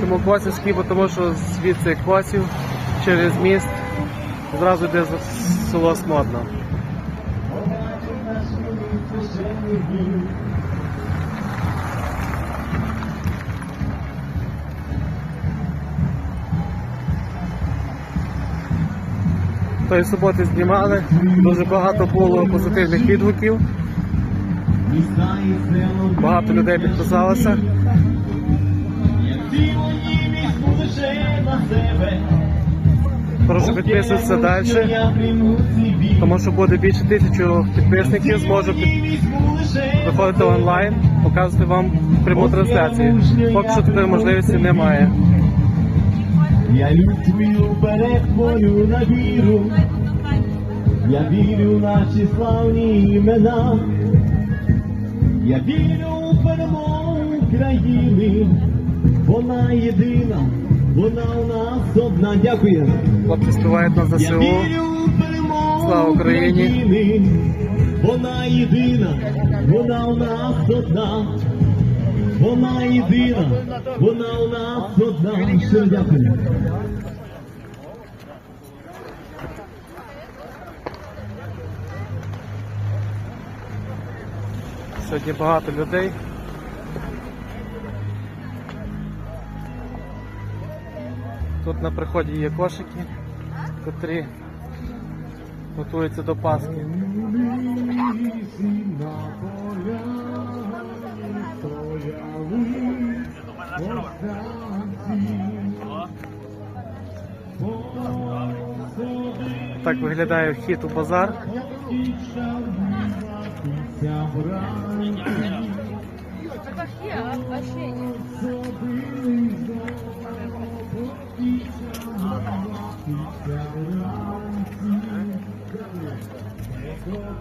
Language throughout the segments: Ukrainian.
Чому Косівський? Бо тому що звідси Косів через міст зразу йде село Смодно. Тої суботи знімали, дуже багато було позитивних відгуків. Багато людей підписалося. Прошу підписуватися далі, тому що буде більше тисячі підписників, зможу виходити онлайн, показувати вам пряму трансляцію. Поки що такої можливості немає. Я люблю вперед твою навіру, я вірю в наші славні імена, я вірю у перемогу України, вона єдина, вона у нас одна. Дякую. Хлопці співають на Я ЗСУ. вірю Слава Україні. Вона єдина, вона у нас одна. Вона єдина, вона у нас одна. Щиро дякую. Сьогодні багато людей. Тут на приході є кошики, котрі готуються до Пасхи. Так виглядає вхід у базар.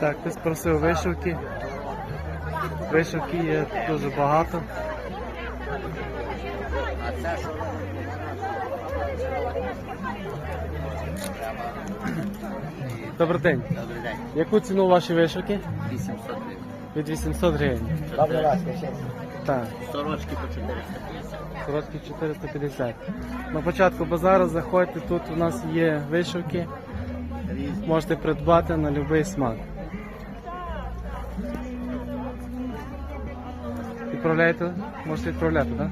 Так, ти спросив вишивки. Вишивки є дуже багато. Добрий день. Добрий день. Яку ціну ваші вишивки? 800 гривень. Від 800 гривень. Так, Сорочки по 450. Сорочки 450. На початку базару заходьте, тут у нас є вишивки. Різні. Можете придбати на будь-який смак. Відправляєте? Можете відправляти, так?